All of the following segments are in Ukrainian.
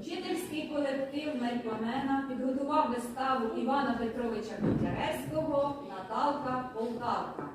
Учительський колектив Наркомена підготував виставу Івана Петровича Котляревського Наталка Полтавка.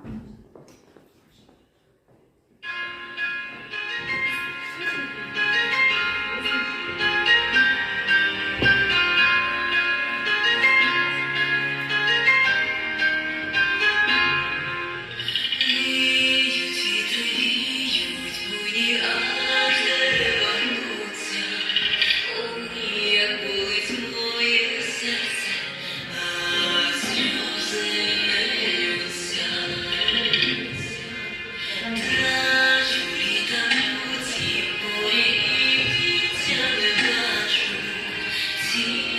Тільки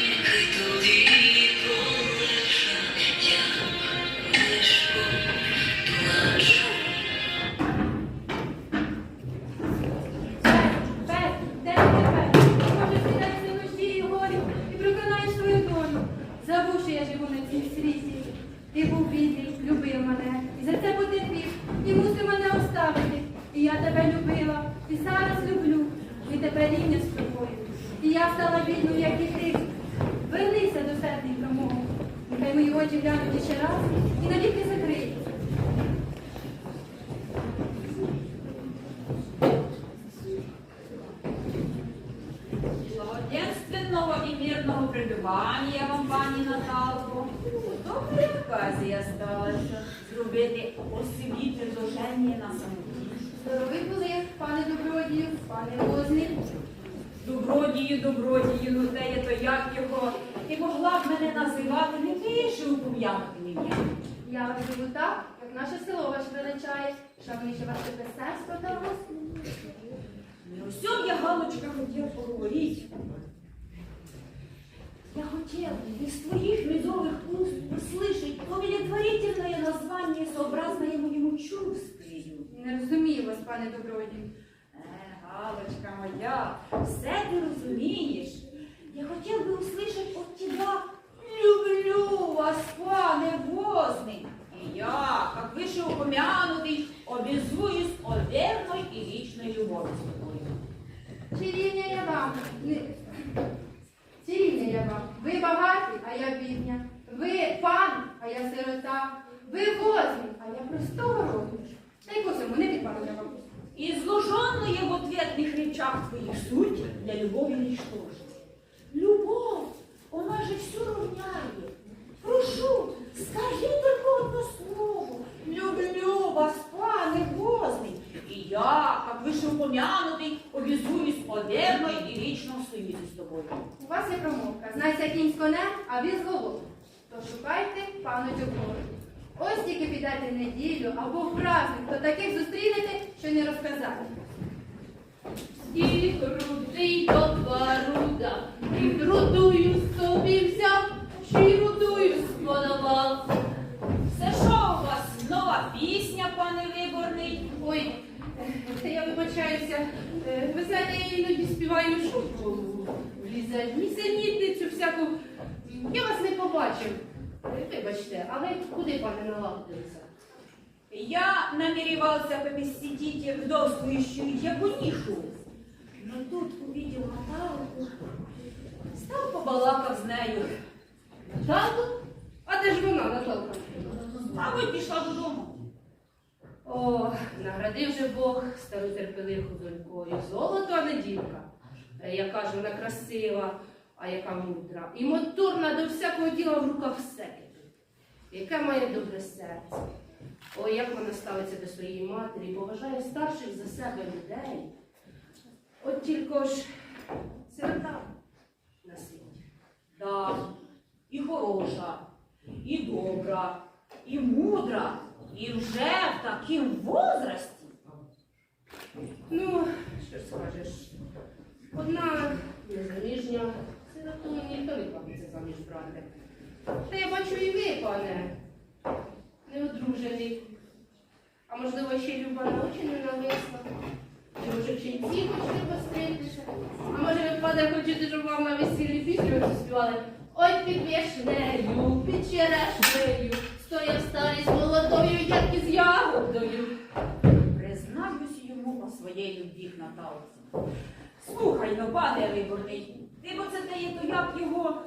Добра оказія сталася зробити освіти зложення на самоті. Здорові були, пане добродію, пане возник. Добродію, добродію, ну те є то як його. Ти могла б мене називати не вище упом'янутим ім'ям. Я живу так, як наше село ваш величає, шановніше ваше писарство та вас. Не о сьом я, Галочка, хотів поговорити. Я хотел из твоих медовых уст услышать удовлетворительное название, сообразное моему чувствию. Не розумію вас, пане добродію. Е, Галочка моя, все ти розумієш. Я хотів би услышать от тебя «Люблю вас, пане возник». сирота. Ви возник, а я простого роду. Та й косимо, не відпаду я вам. Изложенные в ответных речах твоих суть для любови ничтожна. Любовь, она же все равняет. Прошу, скажи только одно слово. Люблю вас, пане Возный. И я, как вышеупомянутый, обязуюсь о верной и личном союзе с тобой. У вас є промовка. Знайся кінь з конем, а він з головою. То шукайте. Ось тільки підете неділю або в праздник, то таких зустрінете, що не розказати. І рудий товаруда, і рудую собі взяв, чи й рудую сподобав. Це що у вас нова пісня, пане Виборний? Ой, е, я вибачаюся, ви знаєте, я іноді співаю шутку. Влізе нісенітницю всяку. Я вас не побачив. Е, Вибачте, але куди пане налагодилися? Я намеревался поместить вдовствующую Якунишу, но тут увидел Наталку, стал побалакав з нею, Наталку? А де ж вона, Наталка? мабуть, пішла додому. О, наградив же Бог стару терпеливу донькою. Золото, а не дівка. Е, Яка ж вона красива, а яка мудра. І мотурна до всякого діла в руках все. Яке має добре серце. Ой, як вона ставиться до своєї матері, поважає старших за себе людей. От тільки ж сирота на світі. Да, і хороша, і добра, і мудра, і вже в таким возрасті. Ну, що скажеш? Одна незаміжня, сироту ніхто не планується заміж брати. Та я бачу і ви, пане, не одружений. А можливо, ще люба на очі не нависла. Чи може ченці хочете постритися? А може ви, пане, хочете, щоб вам на весіллі пісню заспівали? Ой, під вишнею, під черешнею, стояв старість молодою, як із ягодою. Признаюсь йому о своєї любві Наталці. Слухай, ну, пане Виборний, б оце те, є, то як його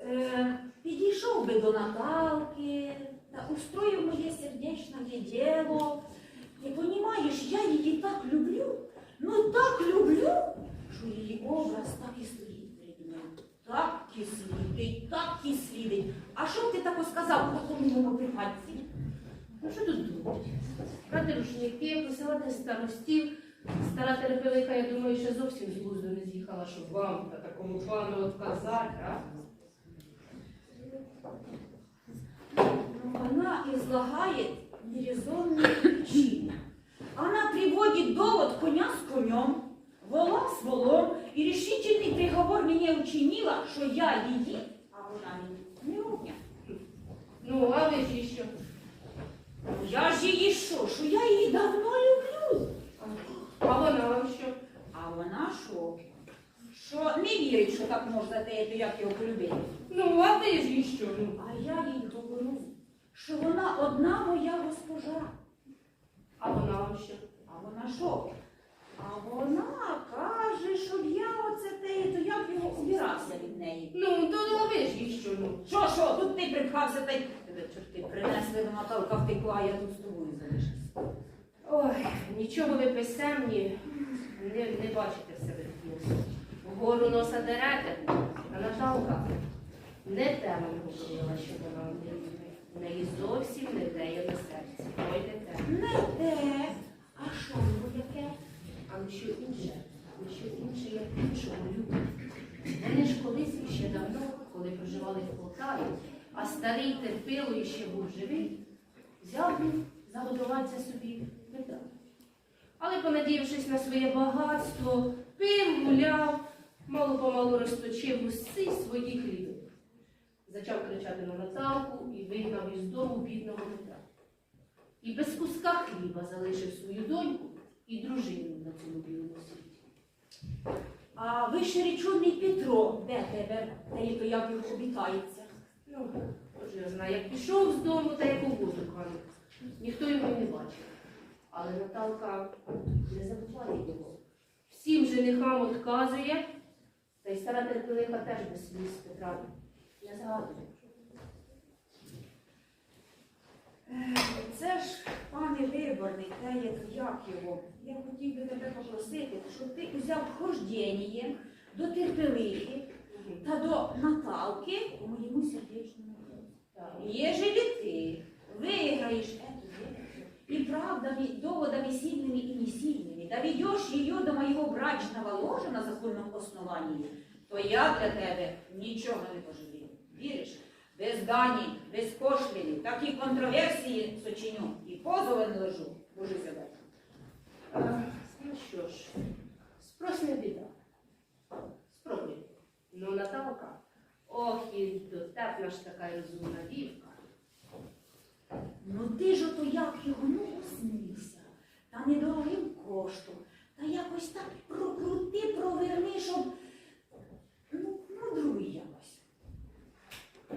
е, підійшов би до Наталки та устроїв моє сердечне діло. Ти понімаєш, я її так люблю, ну так люблю, що її образ так і слідить перед мною. Так і слідить, так і слідить. А що б ти тако сказав по такому припадці? Ну що тут думати? Брати рушники, посилати старостів. Стара терпелиха, я думаю, ще зовсім з глузду не з'їхала, щоб вам та такому пану отказати, а? Но она излагает нерезонные причины. Она приводит довод коня с конем, вола с волом, и решительный приговор мне учинила, что я її, а вона мені не ровня. Ну, а ви ж що? Ну, Я ж її що, що я її давно люблю. А вона що? А вона що? Що не вірить, що так можна те, то як його полюбити. Ну, а ви ж що? Ну, А я їй говорю, що вона одна моя госпожа. а вона що? А вона що? А вона каже, щоб я оце те, то як його убирався від неї. Ну, то ви ж що? Ну, Що, що, тут ти припхався та й тебе чорти принесли до Наталка втекла, а я тут з тобою залишився. Ой, нічого ви писемні не, не бачите в себе тут. Вгору носа дерете, а Наталка не те вам говорила, що вона любить. В неї зовсім не те є на серці. Ой, не те. Не те. А що його яке? А що інше, ну що інше я іншого люблю. Вони ж колись ще давно, коли проживали в Полтаві, а старий терпило ще був живий, взяв він загодуватися собі Але, понадіявшись на своє багатство, пив, гуляв, мало-помалу розточив усі свої хліби. Зачав кричати на Наталку і вигнав із дому бідного Петра. І без куска хліба залишив свою доньку і дружину на цьому білому світі. А вищеречений Петро, де тебе? Та то як його обітається. Ну, я знаю, як пішов з дому, та як у воду. Ніхто його не бачив. Але Наталка не забуває його. Всім женихам отказує, та й стара терпелиха теж без сліз Петра не згадує. Це ж, пане виборний, те то як його. Я хотів би тебе попросити, щоб ти узяв хождення до терпелихи та до Наталки по моєму сердечному делу. Так. Ежели и правдами, доводами сильными и несильными доведешь ее до моего брачного ложа на законном основании, то я для тебе нічого не пожалію. Віриш? Без дані, без пошліни, такі контроверсії сочиню і позови не лежу. Боже себе. Ну що ж, спрос біда. Спробуй. Ну, Наталка, ох, і дотепна ж така розумна дівка. Ну ти ж ото як його ну усмійся, та недорогим коштом, та якось так прокрути, проверни, щоб ну, мудруй якось.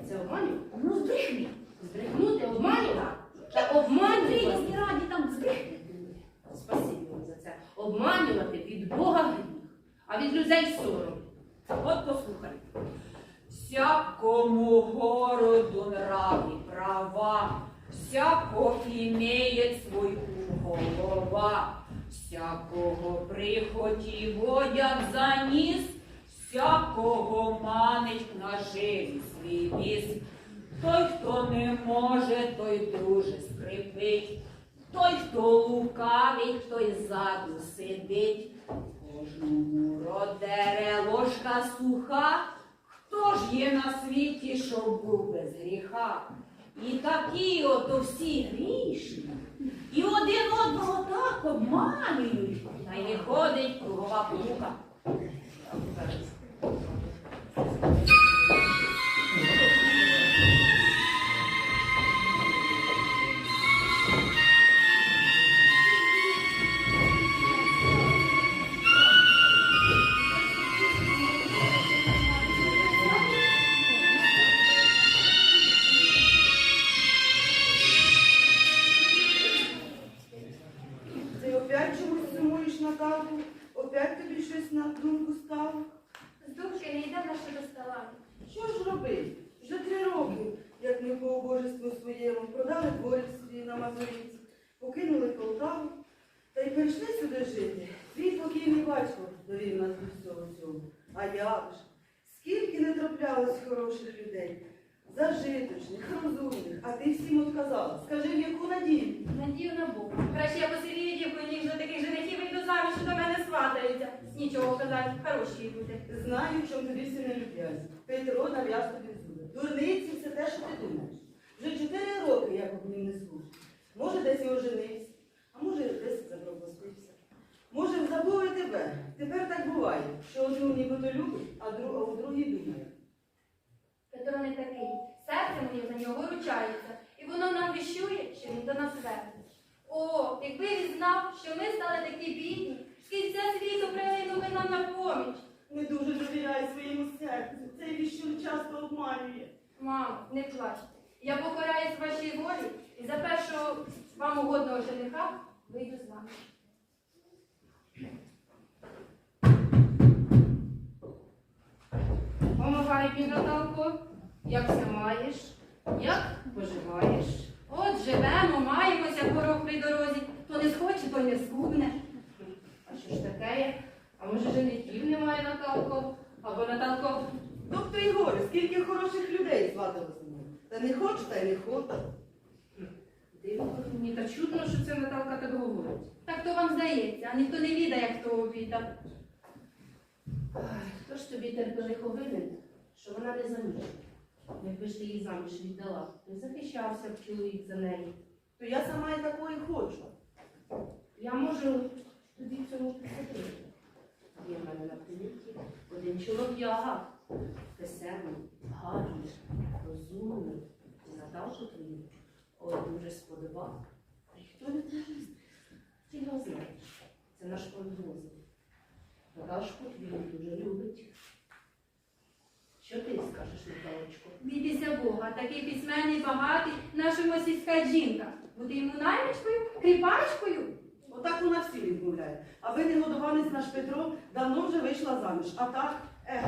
Це обманювати? Ну, здригни. Здригнути, обманювати? Та Ти обманювати. не раді там здригни. Спасибі вам за це. Обманювати від Бога гріх, а від людей сором. От послухай. Всякому городу нрави права, всяко имеет свой голова, всякого прихоті водять за ніс, всякого манить наживі свій віз. Той, хто не може, той дуже скрипить, той, хто лукавить, той ззаду сидить. Кожному родере ложка суха, хто ж є на світі, щоб був без гріха? І такі ото всі грішні, і один одного так обманюють, та й виходить кругова полука. Хороших людей, зажиточних, розумних, а ти всім отказала. Скажи, в яку надію? Надію на Бога. Краще я посивію дівку, ніж до таких женихів йду заміж, що до мене сватаються. Нічого казати, хороші люди. Знаю, в чому тобі всі не люблять. Петро нав'яз тобі зуби. Дурниці все те, що ти думаєш. Вже чотири роки, як об ним не служить. Може, десь і оженився, а може, десь запропустився. Може, забув і тебе. Тепер так буває, що одну нібито любить, а, а у другій думає. Петро не такий. Серце моє за нього виручається, і воно нам віщує, що він до нас вернеться. О, якби він знав, що ми стали такі бідні, з кінця світу прилинув би нам на поміч. Не дуже довіряй своєму серцю. Цей віщун часто обманює. Мамо, не плачте. Я покоряюсь вашій волі і за першого вам угодного жениха вийду з вами. Помагай Наталко, як все маєш, як поживаєш. От живемо, маємося порог при дорозі. То не схоче, то не скубне. А що ж таке є? А може женихів немає, Наталко? Або Наталко, Тобто і горе, скільки хороших людей звадилося мною. Та не хочу, та й не хочу. дивно, мені так чудно, що це Наталка так говорить. Так то вам здається, а ніхто не відає, як хто обіда. Хто ж тобі терпелихо винен, що вона не заміжна? Якби ж ти її заміж віддала, не захищався б чоловік за неї. То я сама і такої хочу. Я можу тобі в цьому підсадити. Є в мене на приміті один чолов'яга, веселий, гарний, розумний. І Наталку твою ой, дуже сподобав. А й хто він такий? Ти його знаєш. Це наш конвозик. Наташку він дуже любить. Що ти скажеш, Наталочко? Бійтеся Бога, такий письменний, багатий, нашому сільська жінка. Бути йому наймичкою, кріпачкою. Отак вона всі відмовляє. Аби не годованець наш Петро, давно вже вийшла заміж. А так, ех,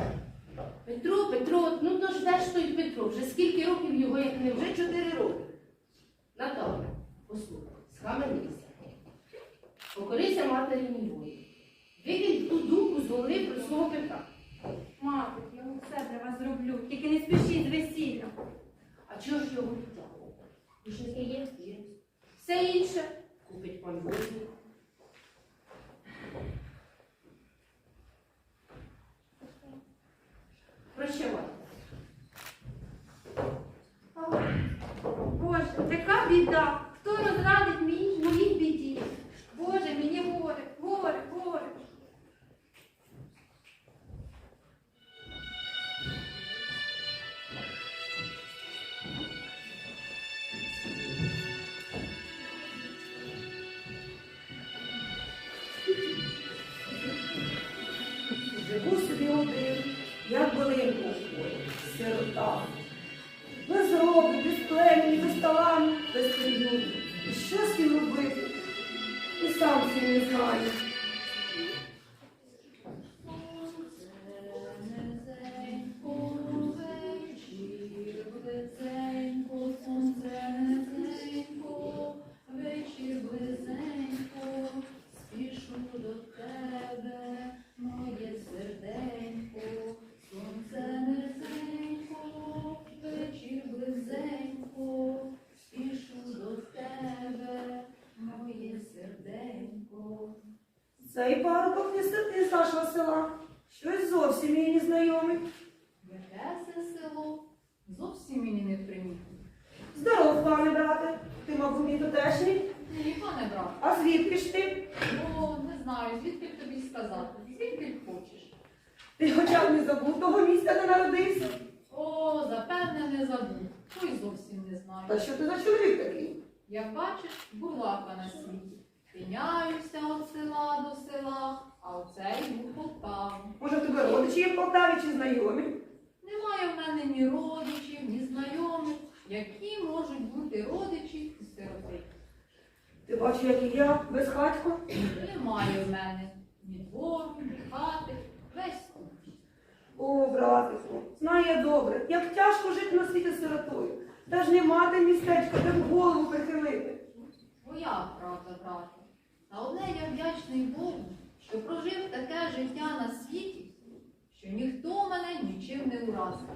Петро, Петро, ну то ж де ж той Петро? Вже скільки років його як не вже чотири роки. Наталя, послухай, схаменися. Покорися матері волі. Викинь ту думку з голови про свого Петра. Мати, все для вас зроблю, тільки не спішіть з весіллям. А чого ж його відтягувати? Рушники є? Є. Все інше купить пан Возник. Прощавай. Боже, така біда. Хто розрадить мій моїй біді? Боже, мені Живу собі один, як билинку в полі, сирота. Без роби, без племені, без талант, без приюту. І що з цим робити? І сам цим не знаю. Зовсім мені не примітно. Здоров, пане брате. Ти, мабуть, мій тутешній. Ні, пане брат, А звідки ж ти? ну не знаю, звідки б тобі сказати, звідки б хочеш. Ти хоча б не забув того місця, де народився. О, запевне не забув, то й зовсім не знаю. Та що ти за чоловік такий? Як бачиш, бурлака на світі. Тиняюся від села до села, а оце йду в Полтаву. Може, в тебе родичі є в Полтаві чи знайомі? Немає в мене ні родичів, ні знайомих. Які можуть бути родичі і сироти? Ти бачиш, як і я, безхатько. Немає в мене ні двору, ні хати, весь скуч. О, братику, знаю я добре, як тяжко жити на світі сиротою. Та ж не мати містечка, де б голову прихилити. Моя правда, брате. Та одне я вдячний Богу, що прожив таке життя на світі, що ніхто мене нічим не уразив.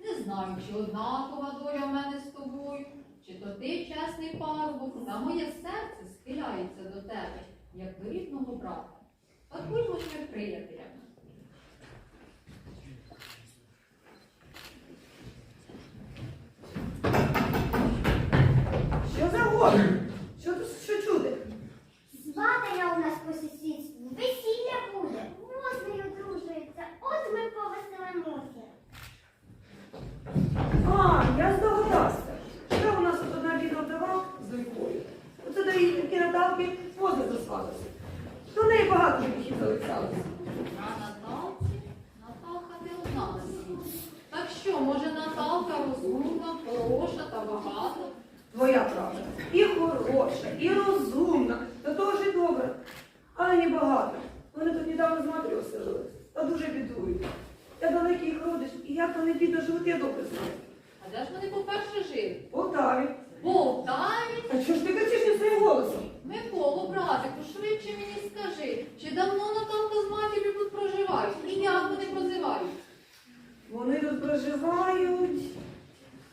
Не знаю, чи однакова доля в мене з тобою, чи то ти чесний парубок, та моє серце схиляється до тебе, як до рідного брата. От будьмо ж ми приятелями. Що за горе? Що тут що чути? Сватання у нас по сусідству, весілля буде, мознею дружується, от ми повеселимося. А, я здогадався. Що у нас тут одна бідна вдова з донькою. Оце до її такі Наталки возить засватався. До неї багато гріхів залишалося. На Наталці Наталка не одна на світі. Так що, може, Наталка розумна, хороша та багата? Твоя правда. І хороша, і розумна, до того ж і добра. Але не багато. Вони тут недавно з матір'ю оселились, та дуже бідують. Я далекий їх родич, і як вони бідно живуть, я добре знаю. А де ж вони по-перше жили? В Полтаві. В Полтаві? А що ж ти кричиш не своїм голосом? Миколо, братику, швидше мені скажи, чи давно Наталка з матір'ю тут проживають? І як вони прозивають? Вони тут проживають.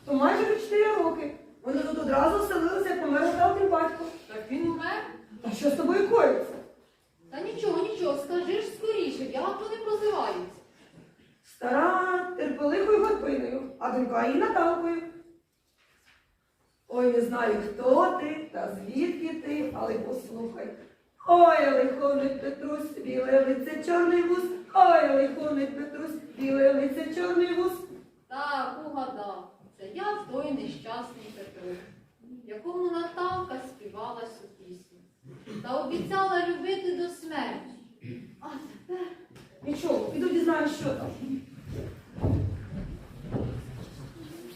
То майже вже 4 роки. Вони тут одразу вселилися, як помер Наталкин батько. Так він умер? А що з тобою коїться? Та нічого, нічого, скажи ж скоріше, як вони прозиваються? Стара терпелихою горпиною, а донька її Наталкою. Ой, не знаю, хто ти та звідки ти, але послухай. Ой, лихоний Петрусь, біле лице чорний вуз, ой, лихоний Петрусь, біле лице чорний вуз. Так, угадав. Це я той нещасний Петро, якому Наталка співала цю пісню. Та обіцяла любити до смерті. А тепер Нічого, піду дізнаюсь, що там.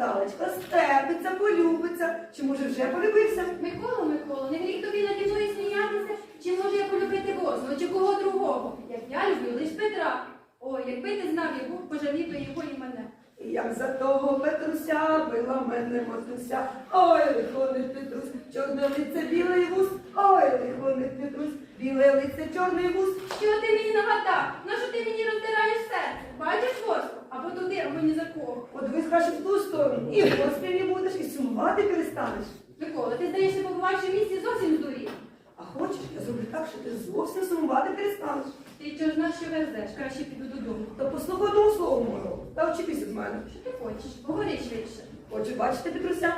Наталечка, стерпиться, полюбиться. Чи може вже полюбився? Микола, Микола, не гріх тобі наді мною сміятися? Чи може я полюбити возного, чи кого другого? Як я люблю лиш Петра. Ой, якби ти знав його, пожалів би його і мене. Як за того Петруся била мене матуся. Ой, лихоний Петрусь, чорне лице, білий вуз. Ой, лихоний Петрусь, біле лице, чорний вуз. Що ти мені нагадав? Нащо ти мені роздираєш серце? Бачиш воску? Або туди, або ні за кого. Подивись краще в ту сторону. І в госпілі будеш, і сумувати перестанеш. Микола, ти здаєшся, побувавши в місті зовсім здурів. А хочеш, я зроблю так, що ти зовсім сумувати перестанеш. Ти чого ж нас що везеш? Краще піду додому. Та послухай одного слова мого, та вчепись від мене. Що ти хочеш? Говори швидше. Хочу бачити Петруся.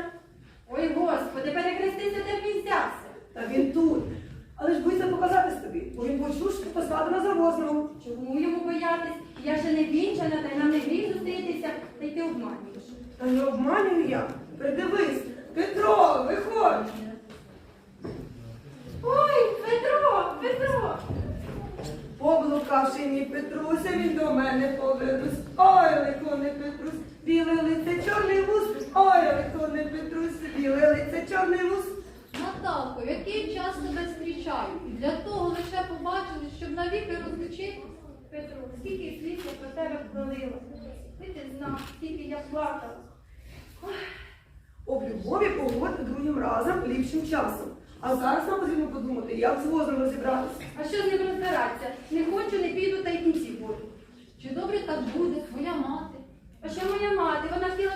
Ой, Господи, перехрестися де б він взявся. Та він тут. Але ж боїться показатись тобі, бо він почув, що ти посадена за возного. Чому йому боятись? Я ще не вінчана, та й нам не гріх зустрітися, та й ти обманюєш. Та не обманюю я. Придивись, Петро, виходь. Ой, Петро, Петро! Поблукавши мій Петруся, він до мене повернусь. Ой, лихоне Петрусь, біле лице, чорний вуз. Ой, лихоне Петрусь, біле лице, чорний вуз. Наталко, який час тебе зустрічаю? І для того лише побачили, щоб навіки розлучити. Петро, скільки слів я про тебе пролила. Ти ти знав, скільки я плакала. Об любові поговорити другим разом ліпшим часом. А зараз нам потрібно подумати, як з возом розібратися. А що з ним розбиратися? Не хочу, не піду, та й кінці буду. Чи добре так буде твоя мати? А що моя мати? Вона хотіла,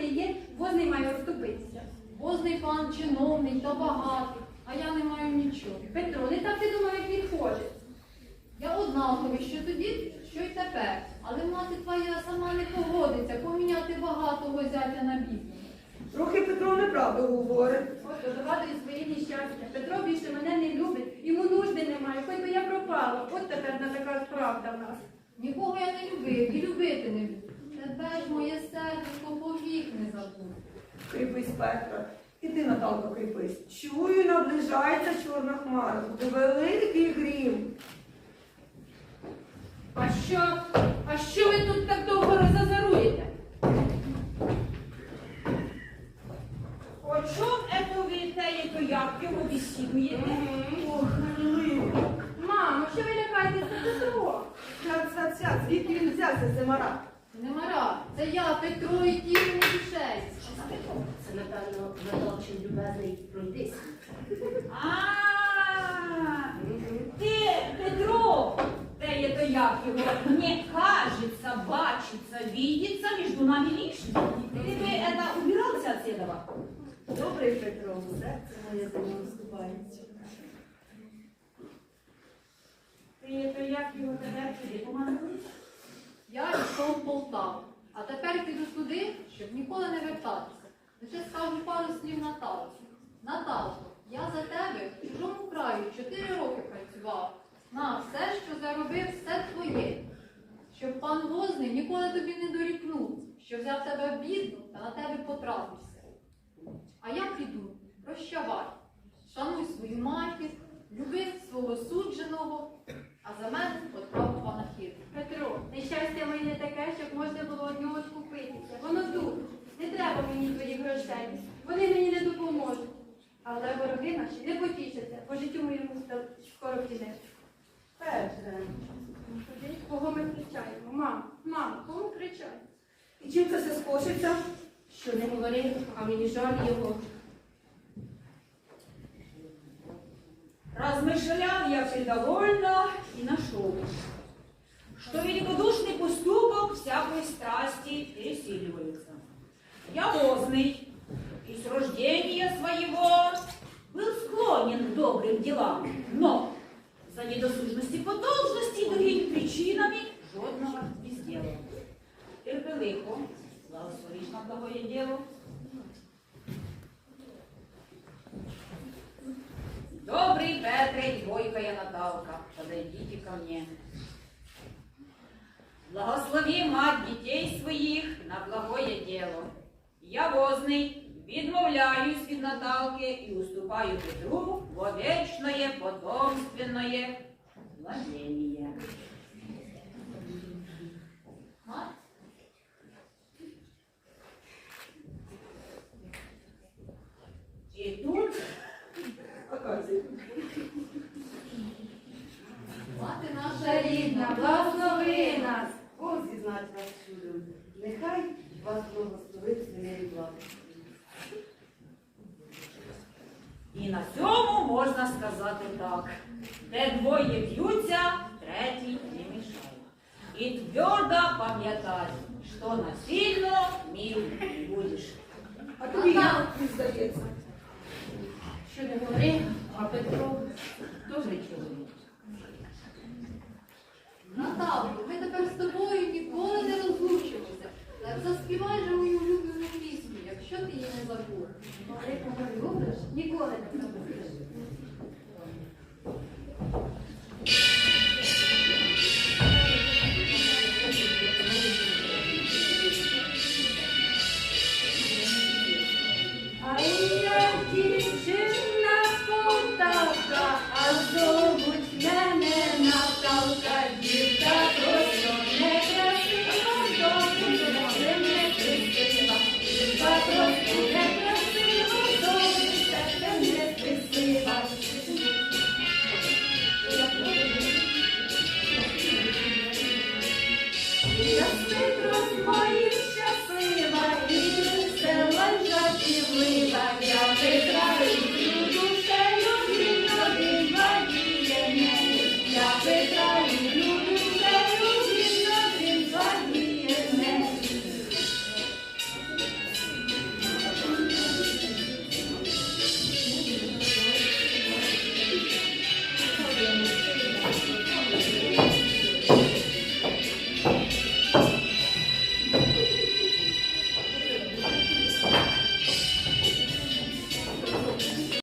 святий є, возний має розступитися. Возний пан чиновний та багатий, а я не маю нічого. Петро, не так ти думав, як він ходить. Я однаковий, що тоді, що й тепер. Але мати твоя сама не погодиться поміняти багатого зятя на бідного. Трохи Петро неправду говорить. От догадую своє нещастя. Петро більше мене не любить, йому нужди немає, хоч би я пропала. От тепер на така правда в нас. Нікого я не любив і любити не буду. Тебе ж моє сердечко повік не забуду. Кріпись, Петра. Іди, Наталко, кріпись. Чую, наближається чорна хмара. Буде великий грім. А що? А що ви тут так довго розазаруєте? О чому это ви те, як його бесідуєте? Ох, милий. Мамо, що ви лякаєтеся Петро? Ця, ця, ця, звідки він взявся, це мара? Не мара, це я, Петро і ті не душець. Це, напевно, Наталчин любезний пройтись. А, ти, Петро, те є то як його, мне кажется, бачится, видится между нами лишним. Ты бы это убирался от этого? Добрий Петро, серце моє за нього вступається. Потратився. А я піду, прощавай, шануй свою матір, люби свого судженого, а за мене отправ панахід. Петро, нещастя моє не таке, щоб можна було від нього скупитися. Воно тут. Не треба мені твоїх грошей. Вони мені не допоможуть. Але вороги наші не потішаться, бо життю моєму скоро кінець. Петре. Кого ми кричаємо? Мам, мам, кого ми кричаємо? І чим це все скочиться? Що не говори, а мені жаль його. Размышлял я вседовольно и нашел, что великодушный поступок всякой страсти пересиливается. Я возный и с рождения своего был склонен к добрым делам, но за недосужности по должности и другими причинами жодного не сделал. Терпелихо, благословишь на благое дело. Добрый Петре и бойкая Наталка, подойдите ко мне. Благослови мать детей своїх на благое дело. Я возний, відмовляюсь від Наталки і уступаю Петру во вечное потомственное владение. Мать, І тут Аказія. мати наша Наша рідна, благослови нас. Зізнать вас чудом. Нехай вас благословить своєю владою. І на цьому можна сказати так. Де двоє б'ються, третій не мішає. І твердо пам'ятай, що насильно мил